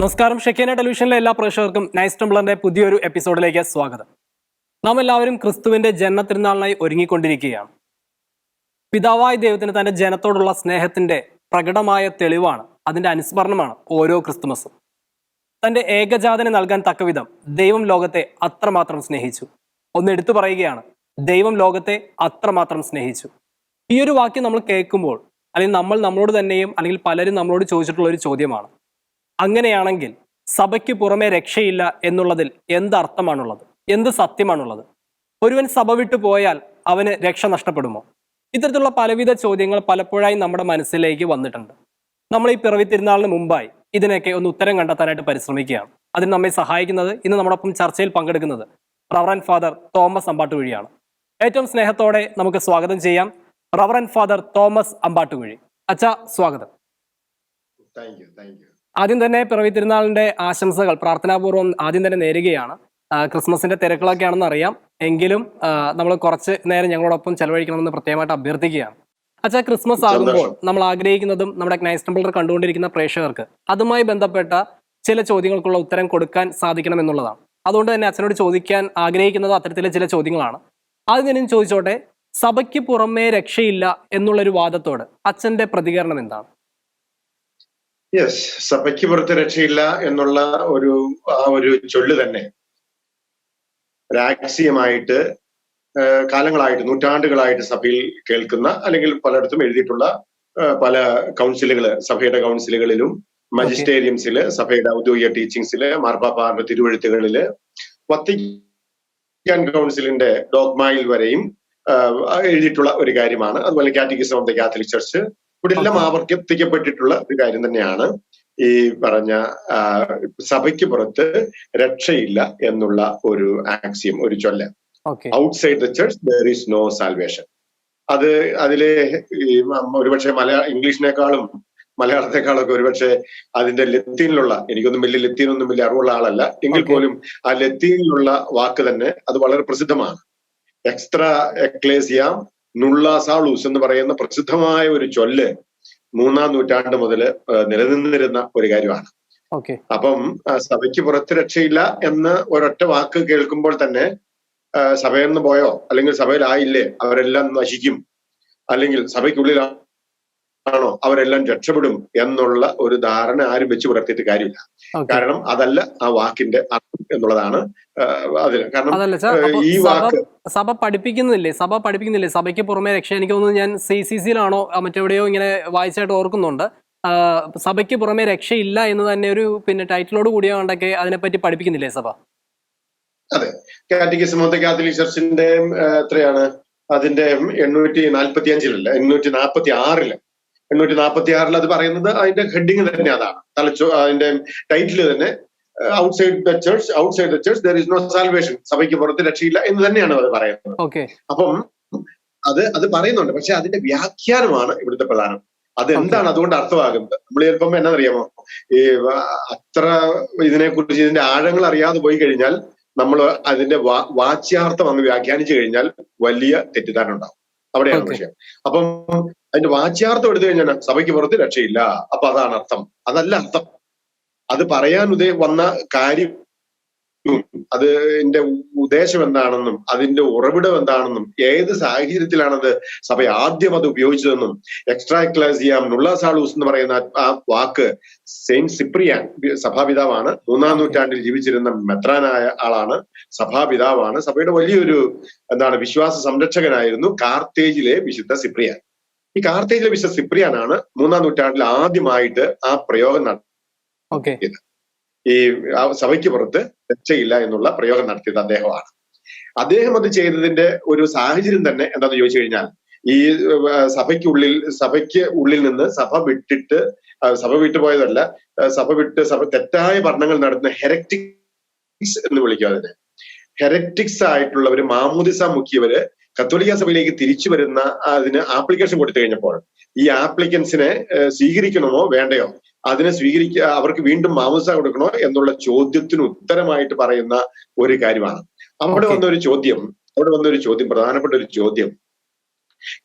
നമസ്കാരം. ഷെക്കേന ടെലിവിഷനിലെ എല്ലാ പ്രേക്ഷകർക്കും നൈസ് ടംബ്ലറിന്റെ പുതിയൊരു എപ്പിസോഡിലേക്ക് സ്വാഗതം. നാം എല്ലാവരും ക്രിസ്തുവിന്റെ ജന്മ തിരുനാളിനായി ഒരുങ്ങിക്കൊണ്ടിരിക്കുകയാണ്. പിതാവായ ദൈവത്തിന് തന്റെ ജനത്തോടുള്ള സ്നേഹത്തിന്റെ പ്രകടമായ തെളിവാണ് അതിന്റെ അനുസ്മരണമാണ് ഓരോ ക്രിസ്തുമസും. തന്റെ ഏകജാതനെ നൽകാൻ തക്കവിധം ദൈവം ലോകത്തെ അത്രമാത്രം സ്നേഹിച്ചു. ഒന്ന് എടുത്തു പറയുകയാണ് ദൈവം ലോകത്തെ അത്രമാത്രം സ്നേഹിച്ചു. ഈ ഒരു വാക്യം നമ്മൾ കേൾക്കുമ്പോൾ അല്ലെങ്കിൽ നമ്മൾ നമ്മളോട് തന്നെയും അല്ലെങ്കിൽ പലരും നമ്മളോട് ചോദിച്ചിട്ടുള്ള ഒരു ചോദ്യമാണ് അങ്ങനെയാണെങ്കിൽ സഭയ്ക്ക് പുറമെ രക്ഷയില്ല എന്നുള്ളതിൽ എന്ത് അർത്ഥമാണുള്ളത്? എന്ത് സത്യമാണുള്ളത്? ഒരുവൻ സഭ വിട്ടു പോയാൽ അവന് രക്ഷ നഷ്ടപ്പെടുമോ? ഇത്തരത്തിലുള്ള പലവിധ ചോദ്യങ്ങൾ പലപ്പോഴായി നമ്മുടെ മനസ്സിലേക്ക് വന്നിട്ടുണ്ട്. നമ്മൾ ഈ പിറവി തിരുനാളിന് മുമ്പായി ഇതിനൊക്കെ ഒന്ന് ഉത്തരം കണ്ടെത്താനായിട്ട് പരിശ്രമിക്കുകയാണ്. അതിന് നമ്മെ സഹായിക്കുന്നത് ഇന്ന് നമ്മോടൊപ്പം ചർച്ചയിൽ പങ്കെടുക്കുന്നത് റവറൻ ഫാദർ തോമസ് അമ്പാട്ടുകുഴിയാണ് ഏറ്റവും സ്നേഹത്തോടെ നമുക്ക് സ്വാഗതം ചെയ്യാം റവറൻ ഫാദർ തോമസ് അമ്പാട്ടുകുഴി അച്ഛ സ്വാഗതം. താങ്ക് യു താങ്ക് യു ആദ്യം തന്നെ പിറവി തിരുനാളിന്റെ ആശംസകൾ പ്രാർത്ഥനാപൂർവം ആദ്യം തന്നെ നേരുകയാണ്. ക്രിസ്മസിന്റെ ക്രിസ്മസിന്റെ തിരക്കുകളൊക്കെ ആണെന്ന് അറിയാം. എങ്കിലും നമ്മൾ കുറച്ച് നേരം ഞങ്ങളോടൊപ്പം ചെലവഴിക്കണമെന്ന് പ്രത്യേകമായിട്ട് അഭ്യർത്ഥിക്കുകയാണ്. അച്ഛാ ക്രിസ്മസ് ആകുമ്പോൾ നമ്മൾ ആഗ്രഹിക്കുന്നതും നമ്മുടെ നൈസ് ടെമ്പിളർ കണ്ടുകൊണ്ടിരിക്കുന്ന പ്രേക്ഷകർക്ക് അതുമായി ബന്ധപ്പെട്ട ചില ചോദ്യങ്ങൾക്കുള്ള ഉത്തരം കൊടുക്കാൻ സാധിക്കണം എന്നുള്ളതാണ്. അതുകൊണ്ട് തന്നെ അച്ഛനോട് ചോദിക്കാൻ ആഗ്രഹിക്കുന്നത് അത്തരത്തിലെ ചില ചോദ്യങ്ങളാണ്. ആദ്യം ഞാൻ ചോദിച്ചോട്ടെ സഭയ്ക്ക് പുറമേ രക്ഷയില്ല എന്നുള്ളൊരു വാദത്തോട് അച്ഛന്റെ പ്രതികരണം എന്താണ്? യെസ് സഭയ്ക്ക് പുറത്ത് രക്ഷയില്ല എന്നുള്ള ഒരു ആ ഒരു ചൊല്ല് തന്നെ. രാഷ്ട്രീയമായിട്ട് കാലങ്ങളായിട്ട് നൂറ്റാണ്ടുകളായിട്ട് സഭയിൽ കേൾക്കുന്ന അല്ലെങ്കിൽ പലയിടത്തും എഴുതിയിട്ടുള്ള പല കൗൺസിലുകൾ സഭയുടെ കൗൺസിലുകളിലും മജിസ്റ്റേറിയംസിൽ സഭയുടെ ഔദ്യോഗിക ടീച്ചിങ്സിൽ മാർപ്പാപ്പാറിന്റെ തിരുവഴുത്തുകളിൽ വത്തിക്കാൻ കൗൺസിലിന്റെ ഡോഗ്മായിൽ വരെയും എഴുതിയിട്ടുള്ള ഒരു കാര്യമാണ്. അതുപോലെ catechism of the Catholic church ഇവിടെ എല്ലാം ആവർത്തിക്കപ്പെട്ടിട്ടുള്ള ഒരു കാര്യം തന്നെയാണ് ഈ പറഞ്ഞ സഭയ്ക്ക് പുറത്ത് രക്ഷയില്ല എന്നുള്ള ഒരു ആക്സിയം ഒരു ചൊല്ല. Outside the church there is no salvation അത് അതിലെ ഒരുപക്ഷെ മലയാള ഇംഗ്ലീഷിനേക്കാളും മലയാളത്തെക്കാളൊക്കെ ഒരുപക്ഷെ അതിന്റെ ലത്തീനിലുള്ള എനിക്കൊന്നും വലിയ ലത്തീനൊന്നും വലിയ അറിവുള്ള ആളല്ല. എങ്കിൽ പോലും ആ ലത്തീനിലുള്ള വാക്ക് തന്നെ അത് വളരെ പ്രസിദ്ധമാണ്. എക്സ്ട്രാ എക്ലേസിയാം നുള്ളാസാളൂസ് എന്ന് പറയുന്ന പ്രസിദ്ധമായ ഒരു ചൊല്ല് മൂന്നാം നൂറ്റാണ്ട് മുതൽ നിലനിന്നിരുന്ന ഒരു കാര്യമാണ്. അപ്പം സഭയ്ക്ക് പുറത്ത് രക്ഷയില്ല എന്ന് ഒരൊറ്റ വാക്ക് കേൾക്കുമ്പോൾ തന്നെ സഭയിൽ നിന്ന് പോയോ അല്ലെങ്കിൽ സഭയിലായില്ലേ അവരെല്ലാം നശിക്കും. അല്ലെങ്കിൽ സഭയ്ക്കുള്ളിലാണോ അവരെല്ലാം രക്ഷപ്പെടും എന്നുള്ള ഒരു ധാരണ ആരും വെച്ച് പുലർത്തിയിട്ട് കാര്യമില്ല. കാരണം അതല്ല ആ വാക്കിന്റെ അർത്ഥം എന്നുള്ളതാണ് അതിൽ കാരണം ഈ വാക്ക് സഭ പഠിപ്പിക്കുന്നില്ലേ? സഭ പഠിപ്പിക്കുന്നില്ലേ? സഭയ്ക്ക് പുറമെ രക്ഷ എനിക്ക് തോന്നുന്നു ഞാൻ സി സി സിയിലാണോ മറ്റെവിടെയോ ഇങ്ങനെ വായിച്ചായിട്ട് ഓർക്കുന്നുണ്ട്. സഭയ്ക്ക് പുറമെ രക്ഷയില്ല എന്ന് തന്നെ ഒരു പിന്നെ ടൈറ്റിലോട് കൂടിയോ കണ്ടൊക്കെ അതിനെപ്പറ്റി പഠിപ്പിക്കുന്നില്ലേ സഭ? അതെ. ദ കാത്തലിക് ചർച്ചിന്റെ എത്രയാണ്? അതിന്റെ എണ്ണൂറ്റി നാൽപ്പത്തി അഞ്ചിലല്ല എണ്ണൂറ്റി നാൽപ്പത്തി ആറിൽ എണ്ണൂറ്റി നാൽപ്പത്തി ആറിൽ അത് പറയുന്നത് അതിന്റെ ഹെഡിങ് തന്നെ അതാണ്. തലച്ചോ അതിന്റെ ടൈറ്റിൽ തന്നെ outside the church outside the church there is no salvation സഭയ്ക്ക് പുറത്ത് രക്ഷയില്ല എന്ന് തന്നെയാണ് അത് പറയുന്നത്. ഓക്കെ. അപ്പം അത് അത് പറയുന്നുണ്ട്. പക്ഷെ അതിന്റെ വ്യാഖ്യാനമാണ് ഇവിടുത്തെ പ്രധാനം. അത് എന്താണ് അതുകൊണ്ട് അർത്ഥമാകുന്നത്? നമ്മൾ ചിലപ്പം എന്നറിയാമോ ഈ അത്ര ഇതിനെക്കുറിച്ച് ഇതിന്റെ ആഴങ്ങൾ അറിയാതെ പോയി കഴിഞ്ഞാൽ നമ്മൾ അതിന്റെ വാ- വാച്യാർത്ഥം അങ്ങ് വ്യാഖ്യാനിച്ചു കഴിഞ്ഞാൽ വലിയ തെറ്റിദ്ധാരണ ഉണ്ടാവും. അവിടെയാണ് വിഷയം. അപ്പം അതിന്റെ വാച്യാർത്ഥം എടുത്തു കഴിഞ്ഞാൽ സഭയ്ക്ക് പുറത്ത് രക്ഷയില്ല. അപ്പൊ അതാണ് അർത്ഥം. അതല്ല അർത്ഥം. അത് പറയാൻ ഉദയ വന്ന കാര്യം അതിന്റെ ഉദ്ദേശം എന്താണെന്നും അതിന്റെ ഉറവിടം എന്താണെന്നും ഏത് സാഹചര്യത്തിലാണത് സഭ ആദ്യം അത് ഉപയോഗിച്ചതെന്നും എക്സ്ട്രാ ക്ലാസിയാം നുള്ളാസാളൂസ് എന്ന് പറയുന്ന ആ- വാക്ക് സെയിന്റ് സിപ്രിയാൻ സഭാപിതാവാണ്. മൂന്നാം നൂറ്റാണ്ടിൽ ജീവിച്ചിരുന്ന മെത്രാനായ ആളാണ് സഭാപിതാവാണ്. സഭയുടെ വലിയൊരു എന്താണ് വിശ്വാസ സംരക്ഷകനായിരുന്നു കാർത്തേജിലെ വിശുദ്ധ സിപ്രിയാൻ. ഈ കാർത്തേജിലെ വിശുദ്ധ സിപ്രിയാനാണ് മൂന്നാം നൂറ്റാണ്ടിൽ ആദ്യമായിട്ട് ആ പ്രയോഗം നടത്തിയത്. ഈ സഭയ്ക്ക് പുറത്ത് രക്ഷയില്ല എന്നുള്ള പ്രയോഗം നടത്തിയത് അദ്ദേഹമാണ്. അദ്ദേഹം അത് ചെയ്തതിന്റെ ഒരു സാഹചര്യം തന്നെ എന്താന്ന് ചോദിച്ചു കഴിഞ്ഞാൽ ഈ സഭയ്ക്കുള്ളിൽ സഭയ്ക്ക് ഉള്ളിൽ നിന്ന് സഭ വിട്ടിട്ട് സഭ വിട്ടുപോയതല്ല സഭ വിട്ട് സഭ തെറ്റായ ഭരണങ്ങൾ നടത്തുന്ന ഹെറക്ടിക്സ് എന്ന് വിളിക്കും അതിനെ. ഹെറക്ടിക്സ് ആയിട്ടുള്ളവര് മാമൂദിസ മുഖ്യവര് കത്തോലിക്ക സഭയിലേക്ക് തിരിച്ചു വരുന്ന അതിന് ആപ്ലിക്കേഷൻ കൊടുത്തു കഴിഞ്ഞപ്പോൾ ഈ ആപ്ലിക്കൻസിനെ സ്വീകരിക്കണമോ വേണ്ടയോ? അതിനെ സ്വീകരിക്ക അവർക്ക് വീണ്ടും മാമസ കൊടുക്കണോ എന്നുള്ള ചോദ്യത്തിന് ഉത്തരമായിട്ട് പറയുന്ന ഒരു കാര്യമാണ്. അവിടെ വന്ന ഒരു ചോദ്യം അവിടെ വന്ന ഒരു ചോദ്യം പ്രധാനപ്പെട്ട ഒരു ചോദ്യം.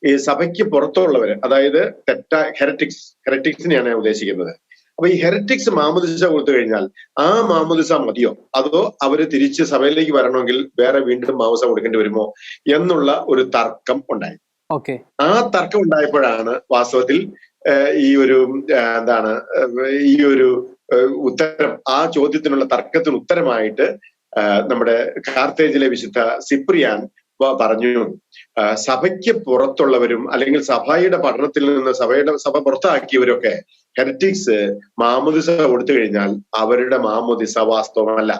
ഈ സഭയ്ക്ക് പുറത്തുള്ളവര് അതായത് തെറ്റ ഹെററ്റിക്സ് ഹെററ്റിക്സിനെയാണ് ഞാൻ ഉദ്ദേശിക്കുന്നത്. അപ്പൊ ഈ ഹെററ്റിക്സ് മാമോദിസ കൊടുത്തു കഴിഞ്ഞാൽ ആ മാമോദിസ മതിയോ? അതോ അവർ തിരിച്ച് സഭയിലേക്ക് വരണമെങ്കിൽ വേറെ വീണ്ടും മാമോദിസ കൊടുക്കേണ്ടി വരുമോ എന്നുള്ള ഒരു തർക്കം ഉണ്ടായി. ആ തർക്കം ഉണ്ടായപ്പോഴാണ് വാസ്തവത്തിൽ ഈ ഒരു എന്താണ് ഈ ഒരു ഉത്തരം ആ ചോദ്യത്തിനുള്ള തർക്കത്തിന് ഉത്തരമായിട്ട് നമ്മുടെ കാർത്തേജിലെ വിശുദ്ധ സിപ്രിയാൻ പറഞ്ഞു. സഭയ്ക്ക് പുറത്തുള്ളവരും അല്ലെങ്കിൽ സഭയുടെ പഠനത്തിൽ നിന്ന് സഭയുടെ സഭ പുറത്താക്കിയവരൊക്കെ ഹെറിറ്റിക്സ് മാമോദിസ കൊടുത്തു കഴിഞ്ഞാൽ അവരുടെ മാമോദിസ വാസ്തവമല്ല.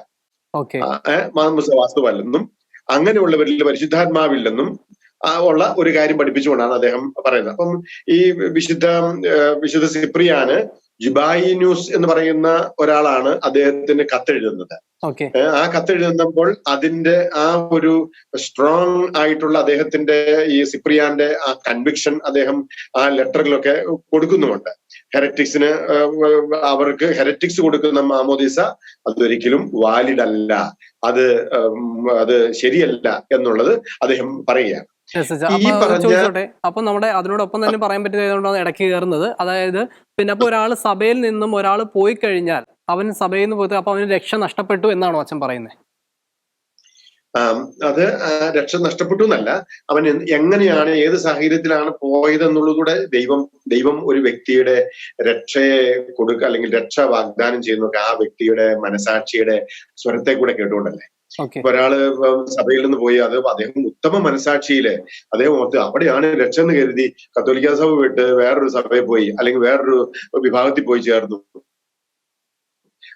മാമോദിസ വാസ്തവമല്ലെന്നും അങ്ങനെയുള്ളവരിൽ പരിശുദ്ധാത്മാവില്ലെന്നും ഉള്ള ഒരു കാര്യം പഠിപ്പിച്ചുകൊണ്ടാണ് അദ്ദേഹം പറയുന്നത്. അപ്പം ഈ വിശുദ്ധ വിശുദ്ധ സിപ്രിയാന് ജുബായി ന്യൂസ് എന്ന് പറയുന്ന ഒരാളാണ് അദ്ദേഹത്തിന് കത്തെഴുതുന്നത്. ആ കത്തെഴുതുമ്പോൾ അതിന്റെ ആ ഒരു സ്ട്രോങ് ആയിട്ടുള്ള അദ്ദേഹത്തിന്റെ ഈ സിപ്രിയാന്റെ ആ കൺവിക്ഷൻ അദ്ദേഹം ആ ലെറ്ററിലൊക്കെ കൊടുക്കുന്നുമുണ്ട്. ഹെററ്റിക്സിന് അവർക്ക് ഹെററ്റിക്സ് കൊടുക്കുന്ന മാമോദിസ അതൊരിക്കലും വാലിഡ് അല്ല അത് അത് ശരിയല്ല എന്നുള്ളത് അദ്ദേഹം പറയുകയാണ്. ചോദിച്ചോട്ടെ. അപ്പൊ നമ്മുടെ അതിനോടൊപ്പം തന്നെ പറയാൻ പറ്റുന്നതുകൊണ്ടാണ് ഇടയ്ക്ക് കയറുന്നത്. അതായത് പിന്നെ അപ്പൊ ഒരാൾ സഭയിൽ നിന്നും ഒരാൾ പോയി കഴിഞ്ഞാൽ അവൻ സഭയിൽ നിന്ന് പോയിട്ട് അപ്പൊ അവന് രക്ഷ നഷ്ടപ്പെട്ടു എന്നാണോ അച്ഛൻ പറയുന്നത് അത് രക്ഷ നഷ്ടപ്പെട്ടു എന്നല്ല. അവൻ എങ്ങനെയാണ് ഏത് സാഹചര്യത്തിലാണ് പോയതെന്നുള്ളതുകൂടെ ദൈവം ദൈവം ഒരു വ്യക്തിയുടെ രക്ഷയെ കൊടുക്കുക അല്ലെങ്കിൽ രക്ഷ വാഗ്ദാനം ചെയ്യുന്നൊക്കെ ആ വ്യക്തിയുടെ മനസാക്ഷിയുടെ സ്വരത്തെ കൂടെ കേട്ടുകൊണ്ടല്ലേ? ഇപ്പൊ ഒരാൾ സഭയിൽ നിന്ന് പോയി അത് അദ്ദേഹം ഉത്തമ മനസാക്ഷിയിൽ അദ്ദേഹം ഓർത്ത് അവിടെയാണ് രക്ഷ എന്ന് കരുതി കത്തോലിക്ക സഭ വിട്ട് വേറൊരു സഭയിൽ പോയി അല്ലെങ്കിൽ വേറൊരു വിഭാഗത്തിൽ പോയി ചേർന്നു.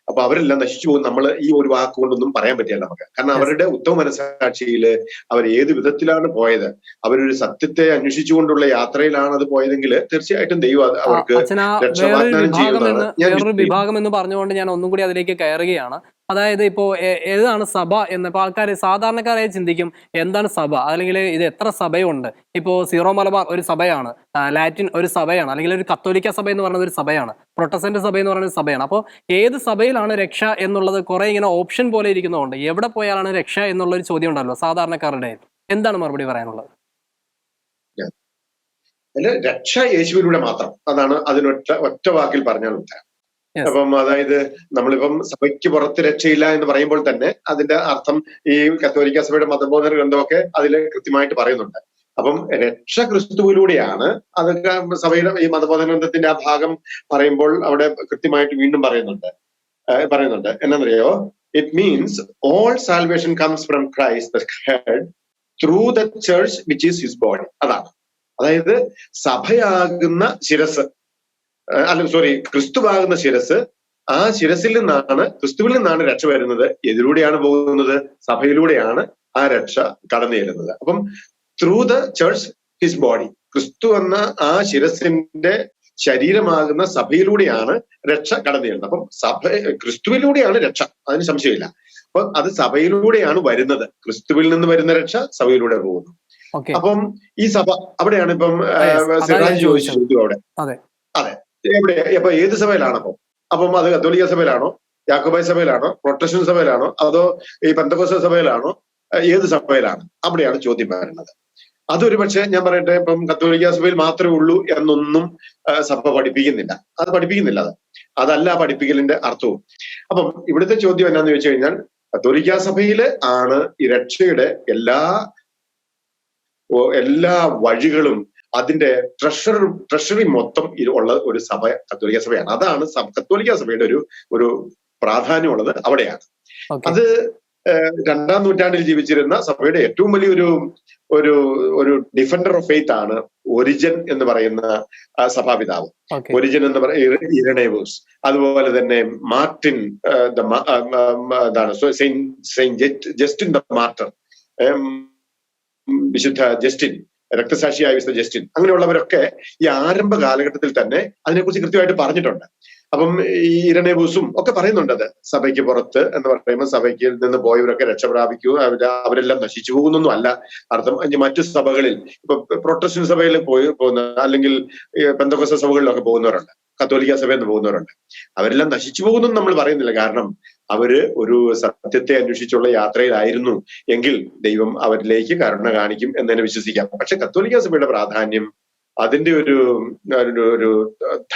അപ്പൊ അവരെല്ലാം നശിച്ചു പോകും. നമ്മൾ ഈ ഒരു വാക്കുകൊണ്ടൊന്നും പറയാൻ പറ്റില്ല നമുക്ക്. കാരണം അവരുടെ ഉത്തമ മനസാക്ഷിയിൽ അവർ ഏത് വിധത്തിലാണ് പോയത്? അവരൊരു സത്യത്തെ അന്വേഷിച്ചുകൊണ്ടുള്ള യാത്രയിലാണ് അത് പോയതെങ്കിൽ തീർച്ചയായിട്ടും ദൈവം അത് അവർക്ക് അച്ഛൻ ആ രക്ഷ വേറൊരു വാഗ്ദാനം വിഭാഗം ചെയ്യുന്നതാണ്. എന്ന് ഞാൻ വേറൊരു വിശ്വസിക്കുന്നു. വിഭാഗം എന്ന് പറഞ്ഞുകൊണ്ട് ഞാൻ ഒന്നും കൂടി അതിലേക്ക് കയറുകയാണ്. അതായത് ഇപ്പോൾ ഏതാണ് സഭ എന്ന് ഇപ്പോൾ ആൾക്കാർ സാധാരണക്കാരായി ചിന്തിക്കും എന്താണ് സഭ? അല്ലെങ്കിൽ ഇത് എത്ര സഭയുണ്ട്? ഇപ്പോൾ സീറോ മലബാർ ഒരു സഭയാണ് ലാറ്റിൻ ഒരു സഭയാണ് അല്ലെങ്കിൽ ഒരു കത്തോലിക്ക സഭ എന്ന് പറയുന്നത് ഒരു സഭയാണ് പ്രൊട്ടസ്റ്റന്റ് സഭ എന്ന് പറയുന്ന സഭയാണ്. അപ്പോൾ ഏത് സഭയിലാണ് രക്ഷ എന്നുള്ളത് കുറേ ഇങ്ങനെ ഓപ്ഷൻ പോലെ ഇരിക്കുന്നതുകൊണ്ട് എവിടെ പോയാലാണ് രക്ഷ എന്നുള്ളൊരു ചോദ്യം ഉണ്ടല്ലോ സാധാരണക്കാരുടെ എന്താണ് മറുപടി പറയാനുള്ളത്? രക്ഷ യേശുവിലൂടെ മാത്രം. അതാണ് അതിനൊറ്റ ഒറ്റ വാക്കിൽ പറഞ്ഞാൽ ഉത്തരം. അപ്പം അതായത് നമ്മളിപ്പം സഭയ്ക്ക് പുറത്ത് രക്ഷയില്ല എന്ന് പറയുമ്പോൾ തന്നെ അതിന്റെ അർത്ഥം ഈ കത്തോലിക്ക സഭയുടെ മതബോധന ഗ്രന്ഥമൊക്കെ അതിൽ കൃത്യമായിട്ട് പറയുന്നുണ്ട്. അപ്പം രക്ഷ ക്രിസ്തുവിലൂടെയാണ് അതൊക്കെ സഭയുടെ ഈ മതബോധന ഗ്രന്ഥത്തിന്റെ ആ ഭാഗം പറയുമ്പോൾ അവിടെ കൃത്യമായിട്ട് വീണ്ടും പറയുന്നുണ്ട്. പറയുന്നുണ്ട്. എന്നറിയോ it means all salvation comes from Christ through the church which is his body അതാണ്. അതായത് സഭയാകുന്ന ശിരസ് അല്ല സോറി ക്രിസ്തുവാകുന്ന ശിരസ് ആ ശിരസിൽ നിന്നാണ് ക്രിസ്തുവിൽ നിന്നാണ് രക്ഷ വരുന്നത്. എതിലൂടെയാണ് പോകുന്നത് സഭയിലൂടെയാണ് ആ രക്ഷ കടന്നു ചെല്ലുന്നത്. അപ്പം through the church his body ക്രിസ്തു എന്ന ആ ശിരസിന്റെ ശരീരമാകുന്ന സഭയിലൂടെയാണ് രക്ഷ കടന്നു ചെല്ലുന്നത്. അപ്പം സഭ ക്രിസ്തുവിലൂടെയാണ് രക്ഷ. അതിന് സംശയമില്ല. അപ്പൊ അത് സഭയിലൂടെയാണ് വരുന്നത്. ക്രിസ്തുവിൽ നിന്ന് വരുന്ന രക്ഷ സഭയിലൂടെ പോകുന്നു. അപ്പം ഈ സഭ അവിടെയാണ് ഇപ്പം ചോദിച്ചു. അവിടെ. അതെ. എവിടെ? അപ്പൊ ഏത് സഭയിലാണപ്പോ അപ്പം? അത് കത്തോലിക്ക സഭയിലാണോ? യാക്കോബായ സഭയിലാണോ? പ്രൊട്ടക്ഷൻ സഭയിലാണോ? അതോ ഈ പന്തകോസ സഭയിലാണോ? ഏത് സഭയിലാണ്? അവിടെയാണ് ചോദ്യം വരുന്നത്. അതൊരു പക്ഷേ ഞാൻ പറയട്ടെ ഇപ്പം കത്തോലിക്ക സഭയിൽ മാത്രമേ ഉള്ളൂ എന്നൊന്നും സഭ പഠിപ്പിക്കുന്നില്ല. അത് പഠിപ്പിക്കുന്നില്ല അത്. അതല്ല പഠിപ്പിക്കലിന്റെ അർത്ഥവും. അപ്പം ഇവിടുത്തെ ചോദ്യം എന്നാന്ന് ചോദിച്ചു കഴിഞ്ഞാൽ കത്തോലിക്ക സഭയിൽ ആണ് ഈ രക്ഷയുടെ എല്ലാ എല്ലാ വഴികളും അതിന്റെ ട്രഷറി ട്രഷറി മൊത്തം ഉള്ള ഒരു സഭ കത്തോലിക്ക സഭയാണ്. അതാണ് കത്തോലിക്ക സഭയുടെ ഒരു ഒരു പ്രാധാന്യമുള്ളത് അവിടെയാണ്. അത് രണ്ടാം നൂറ്റാണ്ടിൽ ജീവിച്ചിരുന്ന സഭയുടെ ഏറ്റവും വലിയൊരു ഒരു ഒരു ഡിഫൻഡർ ഓഫ് ഫെയ്ത്ത് ആണ് ഒരിജൻ എന്ന് പറയുന്ന സഭാപിതാവ്. ഒരിജൻ എന്ന് പറയുന്ന ഇരണേവൂസ്. അതുപോലെ തന്നെ മാർട്ടിൻ എന്താണ് സെയിന്റ് ജസ്റ്റിൻ ദ മാർട്ടർ. വിശുദ്ധ ജസ്റ്റിൻ. രക്തസാക്ഷിയായ വിശുദ്ധ ജസ്റ്റിൻ. അങ്ങനെയുള്ളവരൊക്കെ ഈ ആരംഭ കാലഘട്ടത്തിൽ തന്നെ അതിനെക്കുറിച്ച് കൃത്യമായിട്ട് പറഞ്ഞിട്ടുണ്ട്. അപ്പം ഈ ഇരണേബൂസും ഒക്കെ പറയുന്നുണ്ട് അത്. സഭയ്ക്ക് പുറത്ത് എന്ന് പറയുമ്പോൾ സഭയ്ക്ക് നിന്ന് പോയവരൊക്കെ രക്ഷ പ്രാപിക്കൂ അവർ അവരെല്ലാം നശിച്ചു പോകുന്നൊന്നും അല്ല. അർത്ഥം മറ്റു സഭകളിൽ ഇപ്പൊ പ്രൊട്ടസ്റ്റന്റ് സഭയിൽ പോയി പോകുന്ന അല്ലെങ്കിൽ പെന്തകോസ സഭകളിലൊക്കെ പോകുന്നവരുണ്ട്. കത്തോലിക്ക സഭയിൽ നിന്ന് പോകുന്നവരുണ്ട്. അവരെല്ലാം നശിച്ചു പോകുന്നു നമ്മൾ പറയുന്നില്ല. കാരണം അവർ ഒരു സത്യത്തെ അന്വേഷിച്ചുള്ള യാത്രയിലായിരുന്നു എങ്കിൽ ദൈവം അവരിലേക്ക് കരുണ കാണിക്കും എന്ന് തന്നെ വിശ്വസിക്കാം. പക്ഷെ കത്തോലിക്ക സഭയുടെ പ്രാധാന്യം അതിന്റെ ഒരു ഒരു ഒരു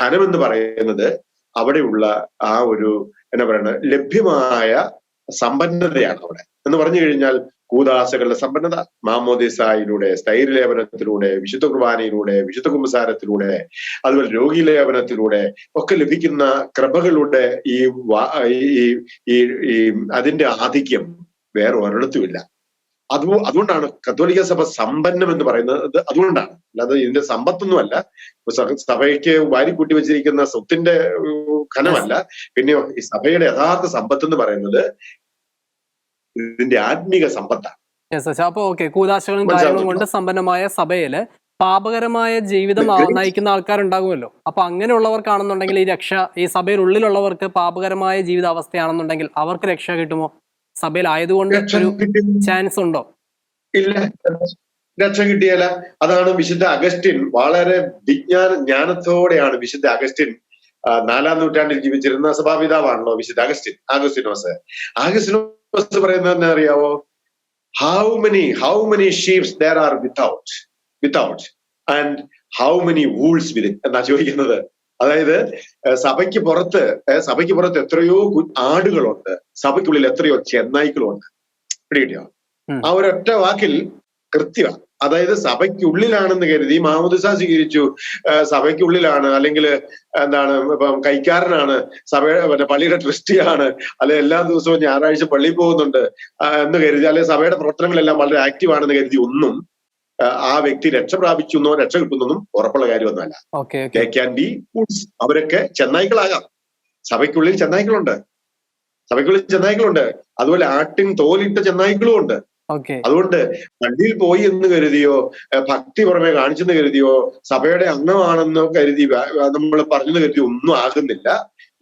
ധനം എന്ന് പറയുന്നത് അവിടെയുള്ള ആ ഒരു എന്നാ പറയുന്നത് ലഭ്യമായ സമ്പന്നതയാണ് അവിടെ. എന്ന് പറഞ്ഞു കഴിഞ്ഞാൽ കൂതാസകളുടെ സമ്പന്നത മാമോദിസായിലൂടെ സ്ഥൈര്യലേപനത്തിലൂടെ വിശുദ്ധ കുർബാനയിലൂടെ വിശുദ്ധ കുമ്പസാരത്തിലൂടെ അതുപോലെ രോഗീലേപനത്തിലൂടെ ഒക്കെ ലഭിക്കുന്ന കൃപകളുടെ ഈ ഈ ഈ അതിന്റെ ആധിക്യം വേറെ ഒരിടത്തുമില്ല. അത് അതുകൊണ്ടാണ് കത്തോലിക്ക സഭ സമ്പന്നം എന്ന് പറയുന്നത് അതുകൊണ്ടാണ്. അല്ലാതെ ഇതിന്റെ സമ്പത്തൊന്നുമല്ല. സഭയ്ക്ക് വാരിക്കൂട്ടി വെച്ചിരിക്കുന്ന സ്വത്തിന്റെ ഖനമല്ല പിന്നെയോ ഈ സഭയുടെ യഥാർത്ഥ സമ്പത്ത് എന്ന് പറയുന്നത് ഇതിന്റെ ആത്മീക സമ്പത്താണ്. അപ്പൊ ഓക്കെ കൂതാശകളും? കാര്യങ്ങളും കൊണ്ട് സമ്പന്നമായ സഭയിൽ പാപകരമായ ജീവിതം നയിക്കുന്ന ആൾക്കാരുണ്ടാകുമല്ലോ. അപ്പൊ അങ്ങനെയുള്ളവർക്കാണെന്നുണ്ടെങ്കിൽ ഈ രക്ഷ ഈ സഭയിൽ സഭയിലുള്ളിലുള്ളവർക്ക് പാപകരമായ ജീവിത അവസ്ഥയാണെന്നുണ്ടെങ്കിൽ അവർക്ക് രക്ഷ കിട്ടുമോ? സഭയിൽ ആയതുകൊണ്ട് ഒരു ചാൻസ് ഉണ്ടോ? ഇല്ല. രക്ഷ കിട്ടിയല്ല അതാണ് വിശുദ്ധ അഗസ്റ്റിൻ. വളരെ വിജ്ഞാന ജ്ഞാനത്തോടെയാണ് വിശുദ്ധ അഗസ്റ്റിൻ നാലാം നൂറ്റാണ്ടിൽ ജീവിച്ചിരുന്ന സഭാപിതാവാണല്ലോ വിശുദ്ധ അഗസ്റ്റിൻ. ആഗസ്റ്റിനോസ്. ആഗസ്റ്റിനോസ് പറയുന്നത് തന്നെ അറിയാവോ? How many how many sheeps there are without without and how many wolves within എന്നാ ചോദിക്കുന്നത്. അതായത് സഭയ്ക്ക് പുറത്ത് സഭയ്ക്ക് പുറത്ത് എത്രയോ ആടുകളുണ്ട്. സഭയ്ക്കുള്ളിൽ എത്രയോ ചെന്നായ്ക്കളുണ്ട്. പിടികിട്ടിയോ. ആ ഒരൊറ്റ വാക്കിൽ കൃത്യമാണ്. അതായത് സഭയ്ക്കുള്ളിലാണെന്ന് കരുതി മാമുദിസ സ്വീകരിച്ചു. സഭയ്ക്കുള്ളിലാണ്. അല്ലെങ്കിൽ എന്താണ് ഇപ്പം കൈക്കാരനാണ്. സഭയുടെ മറ്റേ പള്ളിയുടെ ട്രസ്റ്റിയാണ്. അല്ലെ എല്ലാ ദിവസവും ഞായറാഴ്ച പള്ളിയിൽ പോകുന്നുണ്ട്. എന്ന് കരുതി. അല്ലെ സഭയുടെ പ്രവർത്തനങ്ങളെല്ലാം വളരെ ആക്റ്റീവ് ആണെന്ന് കരുതി. ഒന്നും ആ, വ്യക്തി രക്ഷ പ്രാപിച്ചു എന്നോ രക്ഷ കിട്ടുന്നൊന്നും ഉറപ്പുള്ള കാര്യമൊന്നുമല്ല. Okay okay. They can be goods അവരൊക്കെ ചെന്നായ്ക്കളാകാം. സഭയ്ക്കുള്ളിൽ ചെന്നായ്ക്കളുണ്ട്. സഭയ്ക്കുള്ളിൽ ചെന്നായ്ക്കളുണ്ട്. അതുപോലെ ആട്ടിൻ തോലിട്ട ചെന്നായ്ക്കളും ഉണ്ട് അതുകൊണ്ട് പള്ളിയിൽ പോയി എന്ന് കരുതിയോ ഭക്തി പുറമെ കാണിച്ചെന്ന് കരുതിയോ സഭയുടെ അംഗമാണെന്നോ കരുതി നമ്മൾ പറഞ്ഞെന്ന് കരുതി ഒന്നും ആകുന്നില്ല.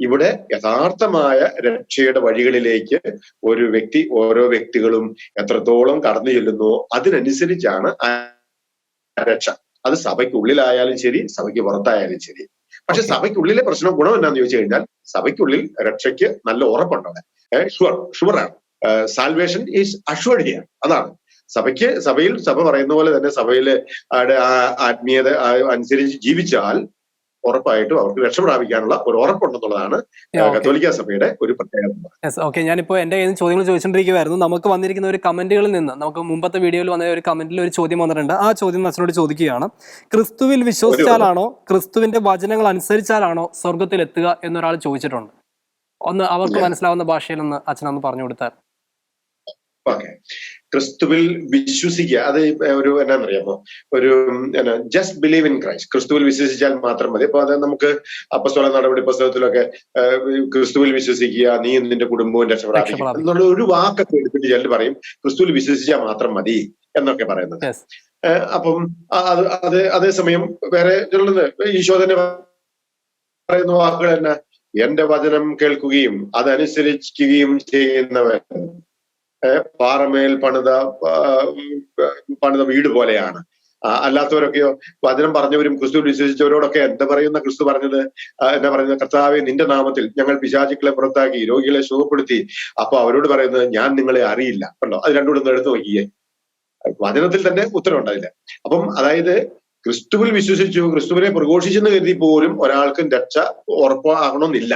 ഇവിടെ യഥാർത്ഥമായ രക്ഷയുടെ വഴികളിലേക്ക് ഒരു വ്യക്തി ഓരോ വ്യക്തികളും എത്രത്തോളം കടന്നു ചെല്ലുന്നു അതിനനുസരിച്ചാണ് രക്ഷ. അത് സഭയ്ക്കുള്ളിലായാലും ശരി സഭയ്ക്ക് പുറത്തായാലും ശരി. പക്ഷെ. സഭയ്ക്കുള്ളിലെ പ്രശ്നം ഗുണം എന്നാന്ന് ചോദിച്ചു കഴിഞ്ഞാൽ സഭയ്ക്കുള്ളിൽ രക്ഷയ്ക്ക് നല്ല ഉറപ്പുണ്ടവിടെ ഷുവർ ഷുവറാണ്. സാൽവേഷൻ ഈസ് അഷ്വർഡ് ഹിയർ അതാണ്. സഭയ്ക്ക് സഭയിൽ സഭ പറയുന്ന പോലെ തന്നെ സഭയിൽ ആത്മീയത അനുസരിച്ച് ജീവിച്ചാൽ ഉറപ്പായിട്ടും അവർക്ക് രക്ഷ പ്രാപിക്കാനുള്ള ഒരു ഉറപ്പുണ്ടെന്നുള്ളതാണ് കത്തോലിക്ക സഭയുടെ ഒരു പ്രത്യേകത ഓക്കെ ഞാനിപ്പോ എന്റെ കയ്യിൽ നിന്ന് ചോദ്യങ്ങൾ ചോദിച്ചുകൊണ്ടിരിക്കുവായിരുന്നു നമുക്ക് വന്നിരിക്കുന്ന ഒരു കമന്റുകളിൽ നിന്ന് നമുക്ക് മുമ്പത്തെ വീഡിയോയിൽ വന്ന ഒരു കമന്റിൽ ഒരു ചോദ്യം വന്നിട്ടുണ്ട്. ആ ചോദ്യം അച്ഛനോട് ചോദിക്കുകയാണ്. ക്രിസ്തുവിൽ വിശ്വസിച്ചാലാണോ ക്രിസ്തുവിന്റെ വചനങ്ങൾ അനുസരിച്ചാലാണോ സ്വർഗത്തിൽ എത്തുക എന്നൊരാൾ ചോദിച്ചിട്ടുണ്ട്. ഒന്ന് അവർക്ക്. മനസ്സിലാവുന്ന ഭാഷയിൽ ഒന്ന് അച്ഛനൊന്ന് പറഞ്ഞു കൊടുത്താൽ. ഓക്കെ ക്രിസ്തുവിൽ വിശ്വസിക്കുക അത് ഒരു എന്നാന്നറിയാമോ? ഒരു എന്നാ ജസ്റ്റ് ബിലീവ് ഇൻ ക്രൈസ്റ്റ് ക്രിസ്തുവിൽ വിശ്വസിച്ചാൽ മാത്രം മതി. അപ്പൊ അത് നമുക്ക് അപ്പസ്തോല നടപടി പുസ്തകത്തിലൊക്കെ ക്രിസ്തുവിൽ വിശ്വസിക്കുക നീ നിന്റെ കുടുംബവും രക്ഷപ്രാപിക്കും. എന്നുള്ള ഒരു വാക്കൊക്കെ എടുത്തിട്ട് ചിലർ പറയും. ക്രിസ്തുവിൽ വിശ്വസിച്ചാൽ മാത്രം മതി എന്നൊക്കെ പറയുന്നത്. അപ്പം അത് അത് അതേസമയം വേറെ ചിലത് ഈശോ തന്നെ പറയുന്ന വാക്കുകൾ തന്നെ എന്റെ വചനം കേൾക്കുകയും അതനുസരിക്കുകയും ചെയ്യുന്നവൻ ഏഹ്, പാറമേൽ പണിത പണിത വീട് പോലെയാണ്. അല്ലാത്തവരൊക്കെയോ വചനം പറഞ്ഞവരും ക്രിസ്തു വിശ്വസിച്ചവരോടൊക്കെ എന്താ പറയുന്ന ക്രിസ്തു പറഞ്ഞത്? എന്താ പറയുന്നത്? കർത്താവെ നിന്റെ നാമത്തിൽ ഞങ്ങൾ പിശാചുക്കളെ പുറത്താക്കി രോഗികളെ സുഖപ്പെടുത്തി. അപ്പൊ അവരോട് പറയുന്നത് ഞാൻ നിങ്ങളെ അറിയില്ല. കണ്ടോ? അത് രണ്ടു കൂടെ ഒന്ന് എടുത്ത് നോക്കിയേ വചനത്തിൽ തന്നെ ഉത്തരവുണ്ട് ഉണ്ടായില്ല അപ്പം അതായത് ക്രിസ്തുവിൽ വിശ്വസിച്ചു ക്രിസ്തുവിനെ പ്രഘോഷിച്ചെന്ന് കരുതി പോലും ഒരാൾക്കും രക്ഷ ഉറപ്പാകണമെന്നില്ല.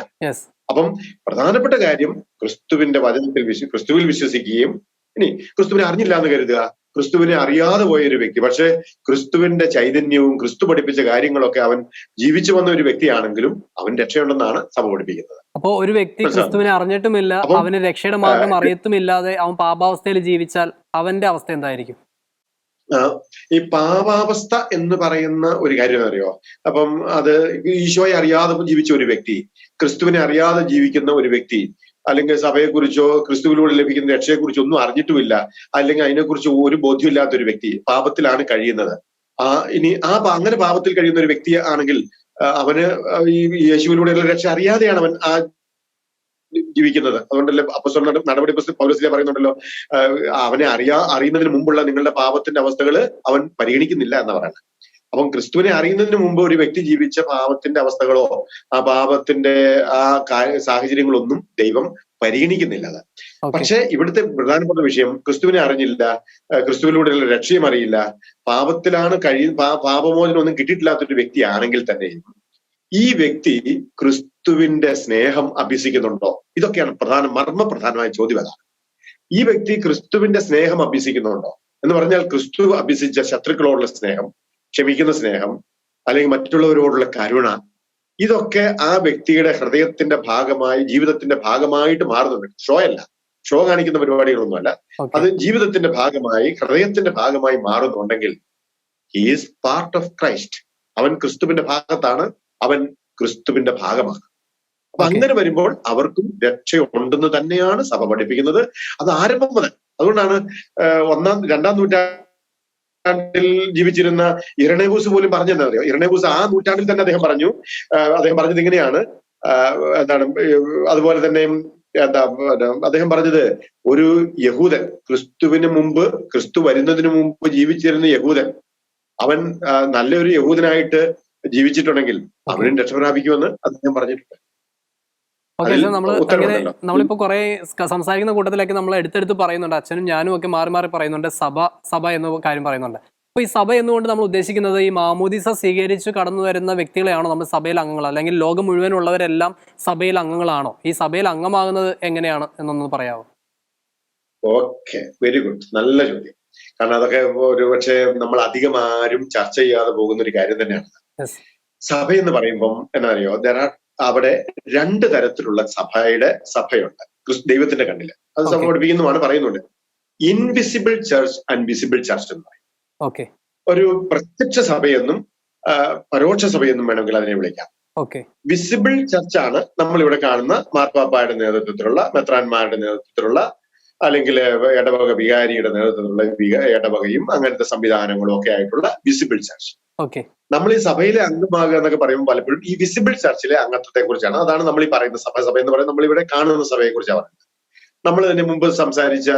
അപ്പം പ്രധാനപ്പെട്ട കാര്യം ക്രിസ്തുവിന്റെ വചനത്തിൽ വിശ്വ ക്രിസ്തുവിൽ വിശ്വസിക്കുകയും ഇനി ക്രിസ്തുവിനെ അറിഞ്ഞില്ല എന്ന് കരുതുക. ക്രിസ്തുവിനെ അറിയാതെ പോയ ഒരു വ്യക്തി. പക്ഷെ ക്രിസ്തുവിന്റെ ചൈതന്യവും ക്രിസ്തു പഠിപ്പിച്ച കാര്യങ്ങളൊക്കെ അവൻ ജീവിച്ചു വന്ന ഒരു വ്യക്തിയാണെങ്കിലും അവൻ രക്ഷയുണ്ടെന്നാണ് സഭ പഠിപ്പിക്കുന്നത്. അപ്പോൾ ഒരു വ്യക്തി ക്രിസ്തുവിനെ അറിഞ്ഞിട്ടുമില്ല അപ്പം, അവന് രക്ഷയുടെ മാർഗം അറിയത്തുമില്ലാതെ അവൻ പാപാവസ്ഥയിൽ ജീവിച്ചാൽ അവന്റെ അവസ്ഥ എന്തായിരിക്കും? ഈ പാപാവസ്ഥ എന്ന് പറയുന്ന ഒരു കാര്യം അറിയോ? അപ്പം അത് ഈശോയെ അറിയാതെ ജീവിച്ച ഒരു വ്യക്തി ക്രിസ്തുവിനെ അറിയാതെ ജീവിക്കുന്ന ഒരു വ്യക്തി അല്ലെങ്കിൽ സഭയെക്കുറിച്ചോ ക്രിസ്തുവിലൂടെ ലഭിക്കുന്ന രക്ഷയെക്കുറിച്ചോ ഒന്നും അറിഞ്ഞിട്ടുമില്ല. അല്ലെങ്കിൽ അതിനെക്കുറിച്ച് ഒരു ബോധ്യമില്ലാത്ത ഒരു വ്യക്തി പാപത്തിലാണ് കഴിയുന്നത്. ആ ഇനി ആ അങ്ങനെ പാപത്തിൽ കഴിയുന്ന ഒരു വ്യക്തി ആണെങ്കിൽ അവന് ഈ യേശുവിലൂടെയുള്ള രക്ഷ അറിയാതെയാണ് അവൻ ആ ജീവിക്കുന്നത്. അതുകൊണ്ടല്ലേ അപ്പസ്വല നടപടി പുസ്തകം പൗരസ്ലിയ പറയുന്നുണ്ടല്ലോ അവനെ അറിയാ അറിയുന്നതിന് മുമ്പുള്ള നിങ്ങളുടെ പാപത്തിന്റെ അവസ്ഥകൾ അവൻ പരിഗണിക്കുന്നില്ല എന്ന് പറയുന്നത്. അപ്പം ക്രിസ്തുവിനെ അറിയുന്നതിന് മുമ്പ് ഒരു വ്യക്തി ജീവിച്ച പാപത്തിന്റെ അവസ്ഥകളോ ആ പാപത്തിന്റെ ആ സാഹചര്യങ്ങളോ സാഹചര്യങ്ങളൊന്നും ദൈവം പരിഗണിക്കുന്നില്ല അത്. പക്ഷെ ഇവിടുത്തെ പ്രധാനപ്പെട്ട വിഷയം ക്രിസ്തുവിനെ അറിഞ്ഞില്ല ക്രിസ്തുവിലൂടെയുള്ള രക്ഷയും അറിയില്ല. പാപത്തിലാണ് കഴിയ പാ- പാപമോചനം ഒന്നും കിട്ടിയിട്ടില്ലാത്തൊരു വ്യക്തിയാണെങ്കിൽ തന്നെയും ഈ വ്യക്തി ക്രിസ്തുവിന്റെ സ്നേഹം അഭ്യസിക്കുന്നുണ്ടോ? ഇതൊക്കെയാണ് പ്രധാന മർമ്മ പ്രധാനമായ ചോദ്യം അതാണ്. ഈ വ്യക്തി ക്രിസ്തുവിന്റെ സ്നേഹം അഭ്യസിക്കുന്നുണ്ടോ? എന്ന് പറഞ്ഞാൽ ക്രിസ്തു അഭ്യസിച്ച ശത്രുക്കളോടുള്ള സ്നേഹം ക്ഷമിക്കുന്ന സ്നേഹം അല്ലെങ്കിൽ മറ്റുള്ളവരോടുള്ള കരുണ ഇതൊക്കെ ആ വ്യക്തിയുടെ ഹൃദയത്തിന്റെ ഭാഗമായി ജീവിതത്തിന്റെ ഭാഗമായിട്ട് മാറുന്നുണ്ട്. ഷോ അല്ല. ഷോ കാണിക്കുന്ന പരിപാടികളൊന്നുമല്ല. അത് ജീവിതത്തിന്റെ ഭാഗമായി ഹൃദയത്തിന്റെ ഭാഗമായി മാറുന്നുണ്ടെങ്കിൽ ഈസ് പാർട്ട് ഓഫ് ക്രൈസ്റ്റ് അവൻ ക്രിസ്തുവിന്റെ ഭാഗത്താണ്. അവൻ ക്രിസ്തുവിന്റെ ഭാഗമാണ്. അപ്പൊ. അങ്ങനെ വരുമ്പോൾ അവർക്കും രക്ഷയുണ്ടെന്ന് തന്നെയാണ് സഭ പഠിപ്പിക്കുന്നത്. അത് ആരംഭം മുതൽ. അതുകൊണ്ടാണ് ഒന്നാം രണ്ടാം നൂറ്റാണ്ടിൽ ജീവിച്ചിരുന്ന ഇരണേബൂസ് പോലും പറഞ്ഞെന്താ അറിയോ? ഇരണേബൂസ് ആ നൂറ്റാണ്ടിൽ തന്നെ അദ്ദേഹം പറഞ്ഞു. അദ്ദേഹം പറഞ്ഞത് ഇങ്ങനെയാണ്. എന്താണ് അതുപോലെ തന്നെ എന്താ അദ്ദേഹം പറഞ്ഞത് ഒരു യഹൂദൻ ക്രിസ്തുവിന് മുമ്പ് ക്രിസ്തു വരുന്നതിന് മുമ്പ് ജീവിച്ചിരുന്ന യഹൂദൻ അവൻ നല്ലൊരു യഹൂദനായിട്ട് ജീവിച്ചിട്ടുണ്ടെങ്കിൽ അവനും രക്ഷപ്രാപിക്കുമെന്ന് അദ്ദേഹം പറഞ്ഞിട്ടുണ്ട്. ഓക്കെ നമ്മൾ. അങ്ങനെ നമ്മളിപ്പോ കുറെ സംസാരിക്കുന്ന കൂട്ടത്തിലൊക്കെ നമ്മൾ എടുത്തെടുത്ത് പറയുന്നുണ്ട്. അച്ഛനും ഞാനും ഒക്കെ മാറി മാറി പറയുന്നുണ്ട്. സഭ സഭ എന്ന കാര്യം പറയുന്നുണ്ട്. അപ്പൊ ഈ സഭ എന്നുകൊണ്ട് നമ്മൾ ഉദ്ദേശിക്കുന്നത് ഈ മാമോദിസ സ്വീകരിച്ച് കടന്നു വരുന്ന വ്യക്തികളെയാണോ നമ്മൾ സഭയിൽ അംഗങ്ങൾ? അല്ലെങ്കിൽ ലോകം മുഴുവനുള്ളവരെല്ലാം സഭയിൽ അംഗങ്ങളാണോ? ഈ സഭയിൽ അംഗമാകുന്നത് എങ്ങനെയാണ് എന്നൊന്ന് പറയാമോ ഓക്കെ വെരി ഗുഡ്. നല്ല ചോദ്യം. കാരണം അതൊക്കെ ഒരു പക്ഷേ നമ്മൾ അധികം ആരും ചർച്ച ചെയ്യാതെ പോകുന്ന ഒരു കാര്യം തന്നെയാണ്. സഭ എന്ന് പറയുമ്പം എന്താ പറയുക there are അവിടെ രണ്ട് തരത്തിലുള്ള സഭയുടെ സഭയുണ്ട്. ദൈവത്തിന്റെ കണ്ണിൽ. അത്. പഠിപ്പിക്കുന്നതാണ് പറയുന്നുണ്ട്. Invisible church and visible church എന്ന് പറയും. ഒരു പ്രത്യക്ഷ സഭയെന്നും പരോക്ഷ സഭയെന്നും വേണമെങ്കിൽ അതിനെ വിളിക്കാം. വിസിബിൾ വിസിബിൾ ആണ് നമ്മൾ ഇവിടെ കാണുന്ന മാർപ്പാപ്പായുടെ നേതൃത്വത്തിലുള്ള മെത്രാന്മാരുടെ നേതൃത്വത്തിലുള്ള അല്ലെങ്കിൽ ഇടവക വികാരിയുടെ നേതൃത്വത്തിലുള്ള വിക- ഇടവകയും അങ്ങനത്തെ സംവിധാനങ്ങളും ഒക്കെ ആയിട്ടുള്ള വിസിബിൾ ചർച്ച് നമ്മൾ ഈ സഭയിലെ അംഗമാകുക എന്നൊക്കെ പറയുമ്പോൾ പലപ്പോഴും ഈ വിസിബിൾ ചർച്ചിലെ അംഗത്വത്തെ കുറിച്ചാണ് അതാണ് നമ്മൾ ഈ പറയുന്ന സഭ. സഭ എന്ന് പറയുന്നത് നമ്മൾ ഇവിടെ കാണുന്ന സഭയെ കുറിച്ചാണ് പറയുന്നത്. നമ്മൾ ഇതിന് മുമ്പ് സംസാരിച്ച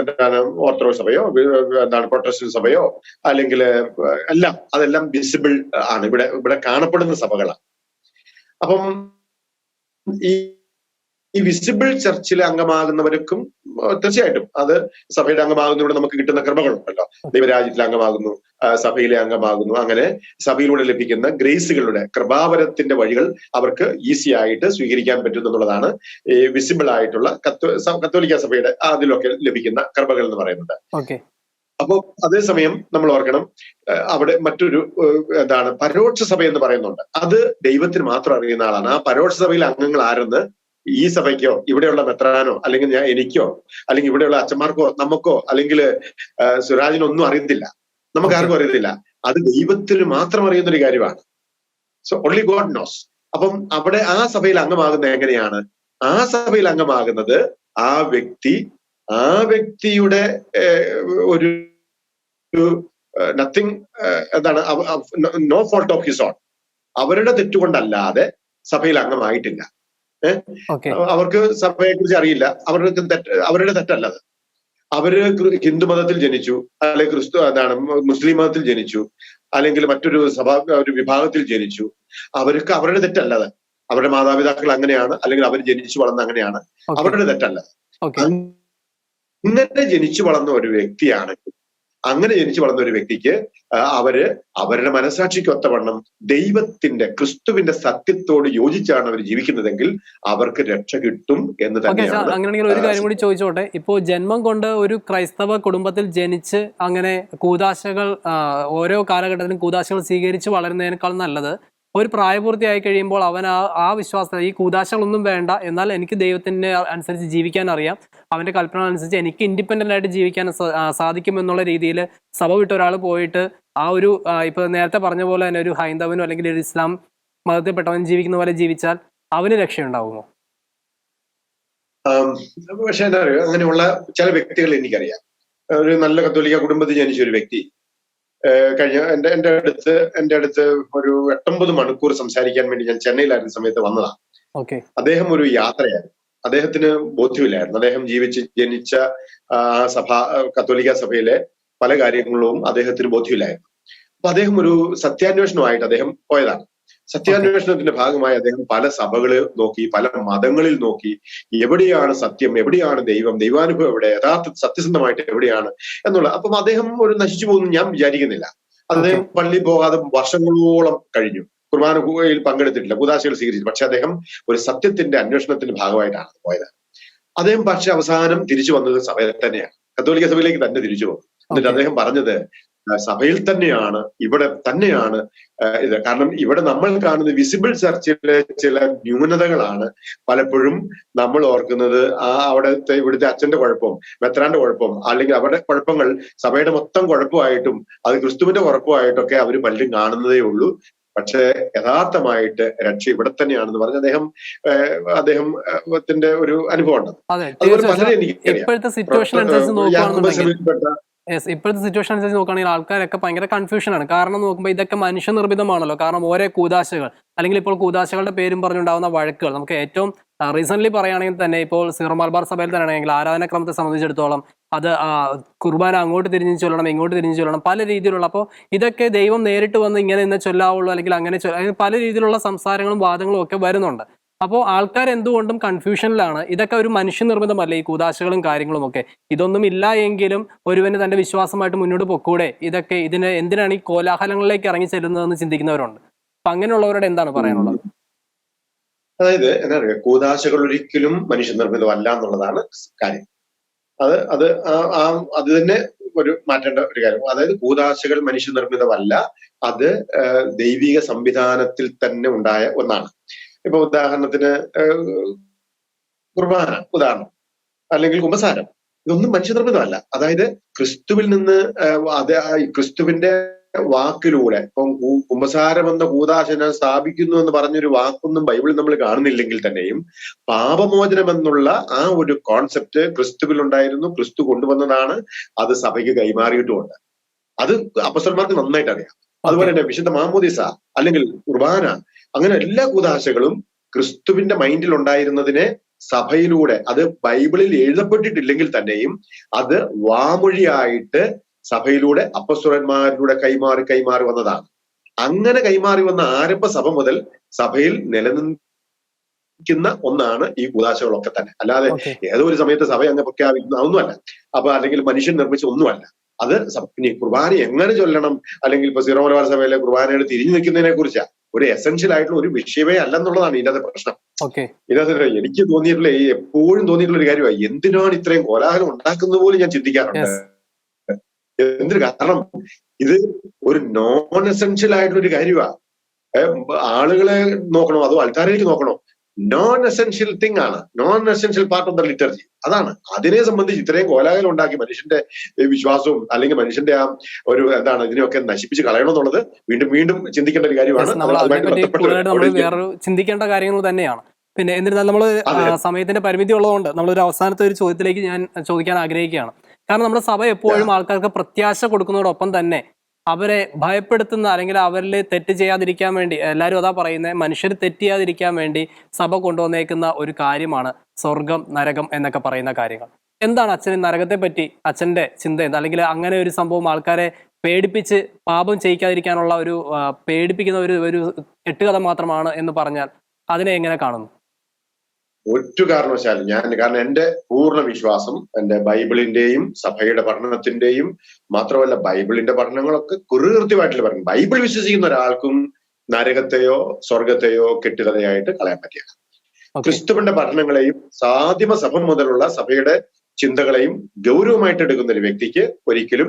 എന്താണ് ഓർത്തഡോക്സ് സഭയോ എന്താണ് പ്രൊട്ടസ്റ്റന്റ് സഭയോ അല്ലെങ്കിൽ എല്ലാം അതെല്ലാം വിസിബിൾ ആണ്. ഇവിടെ ഇവിടെ കാണപ്പെടുന്ന സഭകളാണ്. അപ്പം ഈ ഈ വിസിബിൾ ചർച്ചിലെ അംഗമാകുന്നവർക്കും തീർച്ചയായിട്ടും അത് സഭയുടെ അംഗമാകുന്നതിലൂടെ നമുക്ക് കിട്ടുന്ന കൃപകളുണ്ടല്ലോ. ദൈവരാജ്യത്തിലെ അംഗമാകുന്നു സഭയിലെ അംഗമാകുന്നു. അങ്ങനെ സഭയിലൂടെ ലഭിക്കുന്ന ഗ്രേസുകളുടെ കൃപാവരത്തിന്റെ വഴികൾ അവർക്ക് ഈസി ആയിട്ട് സ്വീകരിക്കാൻ പറ്റുന്നു എന്നുള്ളതാണ് ഈ വിസിബിൾ ആയിട്ടുള്ള കത്തോലിക്ക സഭയുടെ അതിലൊക്കെ ലഭിക്കുന്ന കൃപകൾ എന്ന് പറയുന്നത്. അപ്പോ അപ്പോൾ അതേസമയം നമ്മൾ ഓർക്കണം അവിടെ മറ്റൊരു എന്താണ് പരോക്ഷ സഭ എന്ന് പറയുന്നുണ്ട്. അത് ദൈവത്തിന് മാത്രം അറിയുന്ന ആളാണ്. ആ പരോക്ഷ സഭയിലെ അംഗങ്ങൾ ആരെന്ന് ഈ സഭയ്ക്കോ ഇവിടെയുള്ള മെത്രാനോ അല്ലെങ്കിൽ ഞാൻ എനിക്കോ അല്ലെങ്കിൽ ഇവിടെയുള്ള അച്ഛന്മാർക്കോ നമുക്കോ അല്ലെങ്കിൽ സുരാജിനൊന്നും അറിയത്തില്ല. നമുക്ക് ആർക്കും അറിയത്തില്ല. അത് ദൈവത്തിന് മാത്രം അറിയുന്ന ഒരു കാര്യമാണ്. സോ ഓൺലി ഗോഡ് നോസ് അപ്പം അവിടെ ആ സഭയിൽ അംഗമാകുന്നത് എങ്ങനെയാണ്? ആ സഭയിൽ അംഗമാകുന്നത് ആ വ്യക്തി ആ വ്യക്തിയുടെ ഒരു നത്തിങ് എന്താണ് no fault of his own അവരുടെ തെറ്റുകൊണ്ടല്ലാതെ സഭയിൽ അംഗമായിട്ടില്ല. ഏഹ് അവർക്ക് സഭയെ കുറിച്ച് അറിയില്ല. അവർക്ക് തെറ്റ് അവരുടെ തെറ്റല്ല അത്. അവർ ഹിന്ദു മതത്തിൽ ജനിച്ചു അല്ലെങ്കിൽ ക്രിസ്തു എന്താണ് മുസ്ലിം മതത്തിൽ ജനിച്ചു അല്ലെങ്കിൽ മറ്റൊരു സഭാ ഒരു വിഭാഗത്തിൽ ജനിച്ചു അവർക്ക് അവരുടെ തെറ്റല്ല അത് അവരുടെ മാതാപിതാക്കൾ അങ്ങനെയാണ് അല്ലെങ്കിൽ അവർ ജനിച്ചു വളർന്ന അങ്ങനെയാണ്. അവരുടെ തെറ്റല്ല. അങ്ങനെ ജനിച്ചു വളർന്ന ഒരു വ്യക്തിയാണെങ്കിൽ അങ്ങനെ ജനിച്ചു വളർന്ന ഒരു വ്യക്തിക്ക് അവർ അവരുടെ മനസാക്ഷിക്ക് ഒത്തവണ്ണം ദൈവത്തിന്റെ ക്രിസ്തുവിന്റെ സത്യത്തോട് യോജിച്ചാണ് അവർ ജീവിക്കുന്നതെങ്കിൽ അവർക്ക് രക്ഷ കിട്ടും എന്ന് തന്നെയാണ് അങ്ങനെയാണെങ്കിൽ ഒരു കാര്യം കൂടി ചോദിച്ചോട്ടെ. ഇപ്പോ ജന്മം കൊണ്ട് ഒരു ക്രൈസ്തവ കുടുംബത്തിൽ ജനിച്ച് അങ്ങനെ കൂതാശകൾ ഓരോ കാലഘട്ടത്തിലും കൂതാശകൾ സ്വീകരിച്ച് വളരുന്നതിനേക്കാൾ നല്ലത് ഒരു പ്രായപൂർത്തിയായി കഴിയുമ്പോൾ അവൻ ആ ആ വിശ്വാസത്തിൽ ഈ കൂതാശകളൊന്നും വേണ്ട എന്നാൽ എനിക്ക് ദൈവത്തിന് അനുസരിച്ച് ജീവിക്കാൻ അറിയാം. അവന്റെ കൽപ്പന അനുസരിച്ച് എനിക്ക് ഇൻഡിപെൻഡന്റ് ആയിട്ട് ജീവിക്കാൻ സാധിക്കുമെന്നുള്ള രീതിയിൽ സഭ വിട്ട ഒരാൾ പോയിട്ട് ആ ഒരു ഇപ്പോൾ ഇപ്പൊ നേരത്തെ പറഞ്ഞ പോലെ തന്നെ ഒരു ഹൈന്ദവനോ അല്ലെങ്കിൽ ഒരു ഇസ്ലാം മതത്തിൽപ്പെട്ടവൻ ജീവിക്കുന്ന പോലെ ജീവിച്ചാൽ അവന് രക്ഷയുണ്ടാവുമോ? പക്ഷെ എന്താ പറയുക അങ്ങനെയുള്ള ചില വ്യക്തികൾ എനിക്കറിയാം. ഒരു നല്ല കത്തോലിക്ക കുടുംബത്തിൽ ജനിച്ച ഒരു വ്യക്തി. കഴിഞ്ഞ എന്റെ എന്റെ അടുത്ത് എന്റെ അടുത്ത് ഒരു എട്ടൊമ്പത് മണിക്കൂർ സംസാരിക്കാൻ വേണ്ടി ഞാൻ ചെന്നൈയിലായിരുന്ന സമയത്ത് വന്നതാണ് അദ്ദേഹം ഒരു യാത്രയായിരുന്നു. അദ്ദേഹത്തിന് ബോധ്യമില്ലായിരുന്നു. അദ്ദേഹം ജീവിച്ച് ജനിച്ച ആ സഭ കത്തോലിക്ക സഭയിലെ പല കാര്യങ്ങളും അദ്ദേഹത്തിന് ബോധ്യമില്ലായിരുന്നു. അപ്പൊ അദ്ദേഹം ഒരു സത്യാന്വേഷണമായിട്ട് അദ്ദേഹം പോയതാണ്. സത്യാന്വേഷണത്തിന്റെ ഭാഗമായി അദ്ദേഹം പല സഭകളിൽ നോക്കി പല മതങ്ങളിൽ നോക്കി എവിടെയാണ് സത്യം എവിടെയാണ് ദൈവം ദൈവാനുഭവം എവിടെ യഥാർത്ഥ സത്യസന്ധമായിട്ട് എവിടെയാണ് എന്നുള്ള അപ്പം അദ്ദേഹം ഒരു നശിച്ചു പോകുന്നു ഞാൻ വിചാരിക്കുന്നില്ല. അദ്ദേഹം പള്ളി പോകാതെ വർഷങ്ങളോളം കഴിഞ്ഞു. കുർബാന കുർബാനയിൽ പങ്കെടുത്തിട്ടില്ല കുദാശകൾ സ്വീകരിച്ചു. പക്ഷെ അദ്ദേഹം ഒരു സത്യത്തിന്റെ അന്വേഷണത്തിന്റെ ഭാഗമായിട്ടാണ് പോയത്. അദ്ദേഹം പക്ഷെ അവസാനം തിരിച്ചു വന്നത് സഭയിൽ തന്നെയാണ്. കത്തോലിക്ക സഭയിലേക്ക് തന്നെ തിരിച്ചു വന്നു. എന്നിട്ട് അദ്ദേഹം പറഞ്ഞത് സഭയിൽ തന്നെയാണ് ഇവിടെ തന്നെയാണ് ഇത്. കാരണം ഇവിടെ നമ്മൾ കാണുന്ന വിസിബിൾ ചർച്ചിലെ ചില ന്യൂനതകളാണ് പലപ്പോഴും നമ്മൾ ഓർക്കുന്നത് ആ അവിടുത്തെ ഇവിടുത്തെ അച്ഛന്റെ കുഴപ്പം മെത്രാന്റെ കുഴപ്പം അല്ലെങ്കിൽ അവരുടെ കുഴപ്പങ്ങൾ സഭയുടെ മൊത്തം കുഴപ്പമായിട്ടും അത് ക്രിസ്തുവിന്റെ കുഴപ്പമായിട്ടൊക്കെ അവർ പലരും കാണുന്നതേ ഉള്ളൂ. പക്ഷേ യഥാർത്ഥമായിട്ട് രക്ഷ ഇവിടെ തന്നെയാണെന്ന് പറഞ്ഞ് അദ്ദേഹം അദ്ദേഹത്തിന്റെ ഒരു അനുഭവം ഉണ്ടത് അതെ അതുപോലെ പലരും എനിക്ക് യെസ് ഇപ്പോഴത്തെ സിറ്റുവേഷൻ അനുസരിച്ച് നോക്കുകയാണെങ്കിൽ ആൾക്കാരൊക്കെ ഭയങ്കര കൺഫ്യൂഷനാണ് കാരണം നോക്കുമ്പോൾ ഇതൊക്കെ മനുഷ്യനിർമ്മിതമാണല്ലോ. കാരണം ഓരോ കൂതാശകൾ അല്ലെങ്കിൽ ഇപ്പോൾ കൂതാശകളുടെ പേരും പറഞ്ഞുണ്ടാകുന്ന വഴക്കുകൾ. നമുക്ക് ഏറ്റവും റീസെന്റ് പറയുകയാണെങ്കിൽ തന്നെ ഇപ്പോൾ സീറോ മലബാർ സഭയിൽ തന്നെ ആണെങ്കിൽ ആരാധനാക്രമത്തെ സംബന്ധിച്ചിടത്തോളം അത് കുർബാന അങ്ങോട്ട് തിരിഞ്ഞ് ചൊല്ലണം ഇങ്ങോട്ട് തിരിഞ്ഞ് ചൊല്ലണം പല രീതിയിലുള്ള അപ്പോൾ ഇതൊക്കെ ദൈവം നേരിട്ട് വന്ന് ഇങ്ങനെ ഇന്ന് ചൊല്ലാവുള്ളൂ അല്ലെങ്കിൽ അങ്ങനെ പല രീതിയിലുള്ള സംസാരങ്ങളും വാദങ്ങളും ഒക്കെ വരുന്നുണ്ട്. അപ്പോൾ ആൾക്കാർ എന്തുകൊണ്ടും കൺഫ്യൂഷനിലാണ് ഇതൊക്കെ ഒരു മനുഷ്യനിർമ്മിതമല്ല ഈ കൂതാശകളും കാര്യങ്ങളും ഒക്കെ ഇതൊന്നും ഇല്ല എങ്കിലും ഒരുവന് തന്റെ വിശ്വാസമായിട്ട് മുന്നോട്ട് പൊക്കൂടെ? ഇതൊക്കെ ഇതിന് എന്തിനാണ് ഈ കോലാഹലങ്ങളിലേക്ക് ഇറങ്ങി ചെല്ലുന്നതെന്ന് ചിന്തിക്കുന്നവരുണ്ട്. അപ്പൊ അങ്ങനെയുള്ളവരോട് എന്താണ് പറയാനുള്ളത്? അതായത് എന്താ പറയുക കൂതാശകൾ ഒരിക്കലും മനുഷ്യനിർമ്മിതമല്ല എന്നുള്ളതാണ് കാര്യം. അത് അത് ആ അത് തന്നെ ഒരു മാറ്റേണ്ട ഒരു കാര്യം. അതായത് കൂതാശകൾ മനുഷ്യനിർമ്മിതമല്ല അത് ദൈവിക സംവിധാനത്തിൽ തന്നെ ഉണ്ടായ ഒന്നാണ്. ഇപ്പൊ ഉദാഹരണത്തിന് കുർബാന ഉദാഹരണം. അല്ലെങ്കിൽ കുമ്പസാരം. ഇതൊന്നും മനുഷ്യനിർമ്മിതമല്ല. അതായത് ക്രിസ്തുവിൽ നിന്ന് അത് ക്രിസ്തുവിന്റെ വാക്കിലൂടെ ഇപ്പം കുമ്പസാരം എന്ന കൂതാശന സ്ഥാപിക്കുന്നു എന്ന് പറഞ്ഞൊരു വാക്കൊന്നും ബൈബിളിൽ നമ്മൾ കാണുന്നില്ലെങ്കിൽ തന്നെയും പാപമോചനം എന്നുള്ള ആ ഒരു കോൺസെപ്റ്റ് ക്രിസ്തുവിൽ ഉണ്ടായിരുന്നു ക്രിസ്തു കൊണ്ടുവന്നതാണ് അത് സഭയ്ക്ക് കൈമാറിയിട്ടുമുണ്ട്. അത് അപ്പസ്വന്മാർക്ക് നന്നായിട്ട് അറിയാം അതുപോലെ തന്നെ വിശുദ്ധ മാമോദിസ അല്ലെങ്കിൽ കുർബാന അങ്ങനെ എല്ലാ കൂതാശകളും ക്രിസ്തുവിന്റെ മൈൻഡിൽ ഉണ്ടായിരുന്നതിനെ സഭയിലൂടെ അത് ബൈബിളിൽ എഴുതപ്പെട്ടിട്ടില്ലെങ്കിൽ തന്നെയും അത് വാമൊഴിയായിട്ട് സഭയിലൂടെ അപ്പസ്വരന്മാരിലൂടെ കൈമാറി കൈമാറി വന്നതാണ്. അങ്ങനെ കൈമാറി വന്ന ആരംഭ സഭ മുതൽ സഭയിൽ നിലനിൽക്കുന്ന ഒന്നാണ് ഈ കൂതാശകളൊക്കെ തന്നെ. അല്ലാതെ ഏതോ ഒരു സമയത്ത് സഭ അങ്ങ് പ്രഖ്യാപിക്കുന്ന ഒന്നുമല്ല. അപ്പൊ അല്ലെങ്കിൽ മനുഷ്യൻ നിർമ്മിച്ച ഒന്നുമല്ല. അത് പിന്നെ ഇനി കുർബാന എങ്ങനെ ചൊല്ലണം? അല്ലെങ്കിൽ ഇപ്പൊ സീറോ മലബാർ സഭയിലെ കുർബാനയുടെ തിരിഞ്ഞു നിൽക്കുന്നതിനെ കുറിച്ചാ ഒരു എസെൻഷ്യൽ ആയിട്ടുള്ള ഒരു വിഷയമേ അല്ലെന്നുള്ളതാണ് ഇതിന്റെ പ്രശ്നം. ഇതിനകത്ത് എനിക്ക് തോന്നിയിട്ടുള്ള ഈ എപ്പോഴും തോന്നിയിട്ടുള്ള ഒരു കാര്യമായി എന്തിനാണ് ഇത്രയും കോലാഹലം ഉണ്ടാക്കുന്നത് പോലും ഞാൻ ചിന്തിക്കാറുണ്ട്. എന്തിനു കാരണം? ഇത് ഒരു നോൺ എസെൻഷ്യൽ ആയിട്ടുള്ള ഒരു കാര്യമാണ് ആളുകളെ നോക്കണോ? അതോ ആൾക്കാരിലേക്ക് നോക്കണോ? നോൺ എസെൻഷ്യൽ തിങ് ആണ്. Non essential part of the liturgy അതാണ്. അതിനെ സംബന്ധിച്ച് ഇത്രയും കോലാഹലം ഉണ്ടാക്കി മനുഷ്യന്റെ വിശ്വാസവും അല്ലെങ്കിൽ മനുഷ്യന്റെ ആ ഒരു എന്താണ് ഇതിനെയൊക്കെ നശിപ്പിച്ച് കളയണമെന്നുള്ളത് വീണ്ടും വീണ്ടും ചിന്തിക്കേണ്ട ഒരു കാര്യമാണ്. നമ്മൾ നമ്മൾ വേറൊരു ചിന്തിക്കേണ്ട കാര്യങ്ങൾ തന്നെയാണ്. പിന്നെ എന്നിരുന്നാൽ നമ്മൾ സമയത്തിന്റെ പരിമിതി ഉള്ളതുകൊണ്ട് നമ്മളൊരു അവസാനത്തെ ഒരു ചോദ്യത്തിലേക്ക് ഞാൻ ചോദിക്കാൻ ആഗ്രഹിക്കുകയാണ്. കാരണം നമ്മുടെ സഭ എപ്പോഴും ആൾക്കാർക്ക് പ്രത്യാശ കൊടുക്കുന്നതോടൊപ്പം തന്നെ അവരെ ഭയപ്പെടുത്തുന്ന അല്ലെങ്കിൽ അവരിൽ തെറ്റ് ചെയ്യാതിരിക്കാൻ വേണ്ടി എല്ലാവരും അതാ പറയുന്നത് മനുഷ്യർ തെറ്റ് ചെയ്യാതിരിക്കാൻ വേണ്ടി സഭ കൊണ്ടുവന്നേക്കുന്ന ഒരു കാര്യമാണ് സ്വർഗം നരകം എന്നൊക്കെ പറയുന്ന കാര്യങ്ങൾ. എന്താണ് അച്ഛൻ നരകത്തെ പറ്റി അച്ഛന്റെ ചിന്ത എന്താ? അല്ലെങ്കിൽ അങ്ങനെ ഒരു സംഭവം ആൾക്കാരെ പേടിപ്പിച്ച് പാപം ചെയ്യിക്കാതിരിക്കാനുള്ള ഒരു പേടിപ്പിക്കുന്ന ഒരു ഒരു കെട്ടുകഥ മാത്രമാണ് എന്ന് പറഞ്ഞാൽ അതിനെ എങ്ങനെ കാണുന്നു? ഒരു കാരണവശാലും ഞാൻ കാരണം എന്റെ പൂർണ വിശ്വാസം എന്റെ ബൈബിളിന്റെയും സഭയുടെ പഠനത്തിന്റെയും മാത്രമല്ല ബൈബിളിന്റെ പഠനങ്ങളൊക്കെ കുറുകൃത്യമായിട്ടുള്ള പറയുന്നത് ബൈബിൾ വിശ്വസിക്കുന്ന ഒരാൾക്കും നരകത്തെയോ സ്വർഗത്തെയോ കെട്ടുകഥയായിട്ട് കളയാൻ പറ്റില്ല. ക്രിസ്തുവിന്റെ പഠനങ്ങളെയും സാധ്യമ സഭ മുതലുള്ള സഭയുടെ ചിന്തകളെയും ഗൗരവമായിട്ട് എടുക്കുന്ന ഒരു വ്യക്തിക്ക് ഒരിക്കലും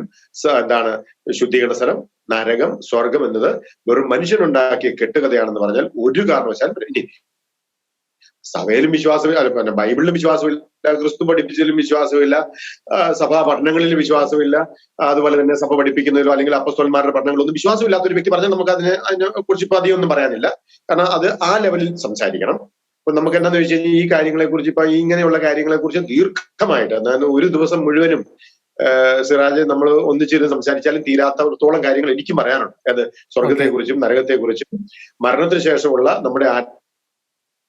എന്താണ് ശുദ്ധീകരണ സ്ഥലം നരകം സ്വർഗം എന്നത് വെറും മനുഷ്യനുണ്ടാക്കിയ കെട്ടുകഥയാണെന്ന് പറഞ്ഞാൽ ഒരു കാരണവശാലും ഇനി സഭയിലും വിശ്വാസമില്ല പിന്നെ ബൈബിളിലും വിശ്വാസമില്ല ക്രിസ്തു പഠിപ്പിച്ചതിലും വിശ്വാസമില്ല സഭാ പഠനങ്ങളിലും വിശ്വാസമില്ല അതുപോലെ തന്നെ സഭ പഠിപ്പിക്കുന്നതിലോ അല്ലെങ്കിൽ അപ്പസ്തോന്മാരുടെ പഠനങ്ങളൊന്നും വിശ്വാസമില്ലാത്ത ഒരു വ്യക്തി പറഞ്ഞാൽ നമുക്ക് അതിനെ അതിനെ കുറിച്ച് ഇപ്പൊ ഒന്നും പറയാനില്ല. കാരണം അത് ആ ലെവലിൽ സംസാരിക്കണം. അപ്പൊ നമുക്ക് എന്താന്ന് വെച്ച് കഴിഞ്ഞാൽ ഈ കാര്യങ്ങളെ കുറിച്ച് ഇപ്പൊ ഇങ്ങനെയുള്ള കാര്യങ്ങളെ കുറിച്ച് ദീർഘമായിട്ട് അതായത് ഒരു ദിവസം മുഴുവനും സിറാജ് നമ്മൾ ഒന്നിച്ചിരുന്ന് സംസാരിച്ചാലും തീരാത്തത്തോളം കാര്യങ്ങൾ എനിക്കും പറയാനുണ്ട്. അത് സ്വർഗത്തെ നരകത്തെക്കുറിച്ചും നരകത്തെ കുറിച്ചും മരണത്തിന് ശേഷമുള്ള നമ്മുടെ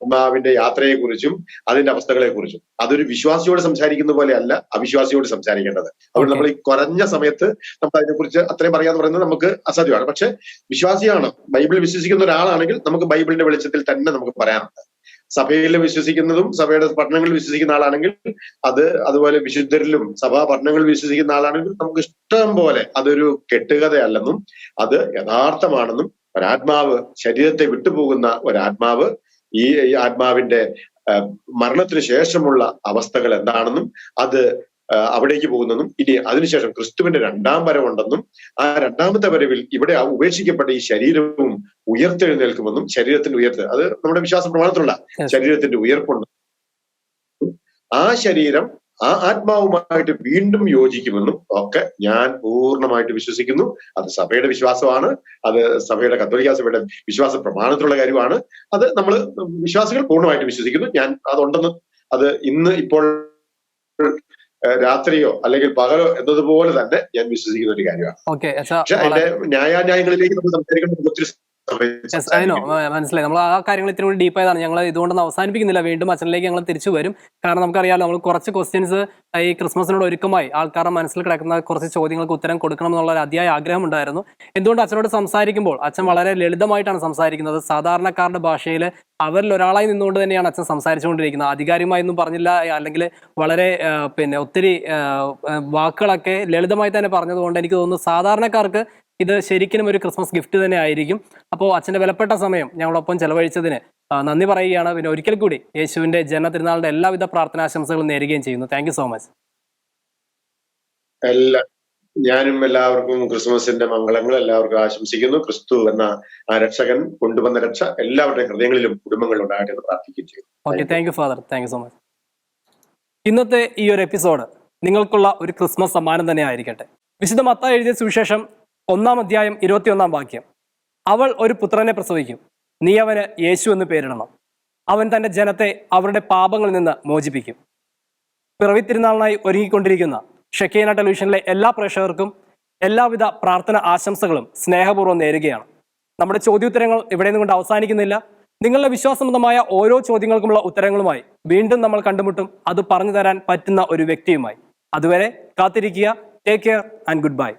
ആത്മാവിന്റെ യാത്രയെക്കുറിച്ചും അതിന്റെ അവസ്ഥകളെക്കുറിച്ചും. അതൊരു വിശ്വാസിയോട് സംസാരിക്കുന്ന പോലെ അല്ല അവിശ്വാസിയോട് സംസാരിക്കേണ്ടത്. അതുകൊണ്ട് നമ്മൾ ഈ കുറഞ്ഞ സമയത്ത് നമ്മൾ അതിനെക്കുറിച്ച് അത്രയും പറയാന്ന് പറയുന്നത് നമുക്ക് അസാധ്യമാണ്. പക്ഷെ വിശ്വാസിയാണ്. ബൈബിൾ വിശ്വസിക്കുന്ന ഒരാളാണെങ്കിൽ നമുക്ക് ബൈബിളിന്റെ വെളിച്ചത്തിൽ തന്നെ നമുക്ക് പറയാനുണ്ട്. സഭയിൽ വിശ്വസിക്കുന്നതും സഭയുടെ പഠനങ്ങളിൽ വിശ്വസിക്കുന്ന ആളാണെങ്കിൽ അത് അതുപോലെ വിശുദ്ധരിലും സഭാ പഠനങ്ങളിൽ വിശ്വസിക്കുന്ന ആളാണെങ്കിൽ നമുക്ക് ഇഷ്ടം പോലെ അതൊരു കെട്ടുകഥയല്ലെന്നും അത് യഥാർത്ഥമാണെന്നും ഒരാത്മാവ് ശരീരത്തെ വിട്ടുപോകുന്ന ഒരാത്മാവ് ഈ ആത്മാവിന്റെ മരണത്തിന് ശേഷമുള്ള അവസ്ഥകൾ എന്താണെന്നും അത് അവിടേക്ക് പോകുന്നതും ഇനി അതിനുശേഷം ക്രിസ്തുവിന്റെ രണ്ടാം വരവുണ്ടെന്നും ആ രണ്ടാമത്തെ വരവിൽ ഇവിടെ ആ ഉപേക്ഷിക്കപ്പെട്ട ഈ ശരീരവും ഉയർത്തെഴുന്നേൽക്കുമെന്നും ശരീരത്തിന്റെ ഉയർത്ത് അത് നമ്മുടെ വിശ്വാസ പ്രമാണത്തിലുള്ള. ശരീരത്തിന്റെ ഉയർപ്പുണ്ട് ആ ശരീരം ആ ആത്മാവുമായിട്ട് വീണ്ടും യോജിക്കുമെന്നും ഒക്കെ ഞാൻ പൂർണമായിട്ട് വിശ്വസിക്കുന്നു. അത് സഭയുടെ വിശ്വാസമാണ്. അത് സഭയുടെ കത്തോലിക്ക സഭയുടെ വിശ്വാസ പ്രമാണത്തിലുള്ള കാര്യമാണ്. അത് നമ്മൾ വിശ്വാസികൾ പൂർണമായിട്ട് വിശ്വസിക്കുന്നു. ഞാൻ അതുണ്ടെന്ന് അത് ഇന്ന് ഇപ്പോൾ രാത്രിയോ അല്ലെങ്കിൽ പകലോ എന്നതുപോലെ തന്നെ ഞാൻ വിശ്വസിക്കുന്ന ഒരു കാര്യമാണ്. പക്ഷെ അതിന്റെ ന്യായാന്യായങ്ങളിലേക്ക് നമ്മൾ സംസാരിക്കുന്ന ഒത്തിരി. മനസ്സിലായി. നമ്മൾ ആ കാര്യങ്ങൾ ഇത്തിരി കൂടി ഡീപ്പായതാണ് ഞങ്ങൾ ഇതുകൊണ്ടൊന്നും അവസാനിപ്പിക്കുന്നില്ല. വീണ്ടും അച്ഛനിലേക്ക് ഞങ്ങൾ തിരിച്ചു വരും. കാരണം നമുക്കറിയാലോ നമ്മൾ കുറച്ച് ക്വസ്റ്റ്യൻസ് ഈ ക്രിസ്മസിനോട് ഒരുക്കമായി ആൾക്കാരുടെ മനസ്സിൽ കിടക്കുന്ന കുറച്ച് ചോദ്യങ്ങൾക്ക് ഉത്തരം കൊടുക്കണം എന്നുള്ള ഒരു അതിയായ ആഗ്രഹം ഉണ്ടായിരുന്നു എന്തുകൊണ്ട് അച്ഛനോട് സംസാരിക്കുമ്പോൾ അച്ഛൻ വളരെ ലളിതമായിട്ടാണ് സംസാരിക്കുന്നത്. സാധാരണക്കാരുടെ ഭാഷയിൽ അവരിൽ ഒരാളായി നിന്നുകൊണ്ട് തന്നെയാണ് അച്ഛൻ സംസാരിച്ചുകൊണ്ടിരിക്കുന്നത്. ആധികാരികമായി ഒന്നും പറഞ്ഞില്ല അല്ലെങ്കിൽ വളരെ പിന്നെ ഒത്തിരി വാക്കുകളൊക്കെ ലളിതമായി തന്നെ പറഞ്ഞതുകൊണ്ട് എനിക്ക് തോന്നുന്നു സാധാരണക്കാർക്ക് ഇത് ശരിക്കും ഒരു ക്രിസ്മസ് ഗിഫ്റ്റ് തന്നെ ആയിരിക്കും. അപ്പോൾ അച്ഛന്റെ വിലപ്പെട്ട സമയം ഞങ്ങളൊപ്പം ചെലവഴിച്ചതിന് നന്ദി പറയുകയാണ്. പിന്നെ ഒരിക്കൽ കൂടി യേശുവിന്റെ ജന്മതിരുനാളിന്റെ എല്ലാവിധ പ്രാർത്ഥനാശംസകളും നേരുകയും ചെയ്യുന്നു. താങ്ക് സോ മച്ച് എല്ലാ ഞാനും എല്ലാവർക്കും ക്രിസ്മസിന്റെ മംഗളങ്ങൾ എല്ലാവർക്കും ആശംസിക്കുന്നു. ക്രിസ്തു എന്ന ആ രക്ഷകൻ കൊണ്ടുവന്ന രക്ഷ എല്ലാവരുടെയും ഹൃദയങ്ങളിലും കുടുംബങ്ങളിലും ഉണ്ടാകട്ടെ എന്ന് പ്രാർത്ഥിക്കുകയും ചെയ്യുന്നു. Okay thank you father thank you so much ഇന്നത്തെ ഈ ഒരു എപ്പിസോഡ് നിങ്ങൾക്കുള്ള ഒരു ക്രിസ്മസ് സമ്മാനം തന്നെ ആയിരിക്കട്ടെ. വിശുദ്ധ മത്ത എഴുതിയ സുവിശേഷം ഒന്നാം അധ്യായം ഇരുപത്തിയൊന്നാം വാക്യം. അവൾ ഒരു പുത്രനെ പ്രസവിക്കും. നീ അവന് യേശു എന്ന് പേരിടണം. അവൻ തന്റെ ജനത്തെ അവരുടെ പാപങ്ങളിൽ നിന്ന് മോചിപ്പിക്കും. പിറവി തിരുനാളിനായി ഒരുങ്ങിക്കൊണ്ടിരിക്കുന്ന ഷെക്കീന ടെലിവിഷനിലെ എല്ലാ പ്രേക്ഷകർക്കും എല്ലാവിധ പ്രാർത്ഥന ആശംസകളും സ്നേഹപൂർവം നേരുകയാണ്. നമ്മുടെ ചോദ്യോത്തരങ്ങൾ ഇവിടെ നിന്നുകൊണ്ട് അവസാനിക്കുന്നില്ല. നിങ്ങളുടെ വിശ്വാസബന്ധമായ ഓരോ ചോദ്യങ്ങൾക്കുമുള്ള ഉത്തരങ്ങളുമായി വീണ്ടും നമ്മൾ കണ്ടുമുട്ടും. അത് പറഞ്ഞു തരാൻ പറ്റുന്ന ഒരു വ്യക്തിയുമായി. അതുവരെ കാത്തിരിക്കുക. Take care and goodbye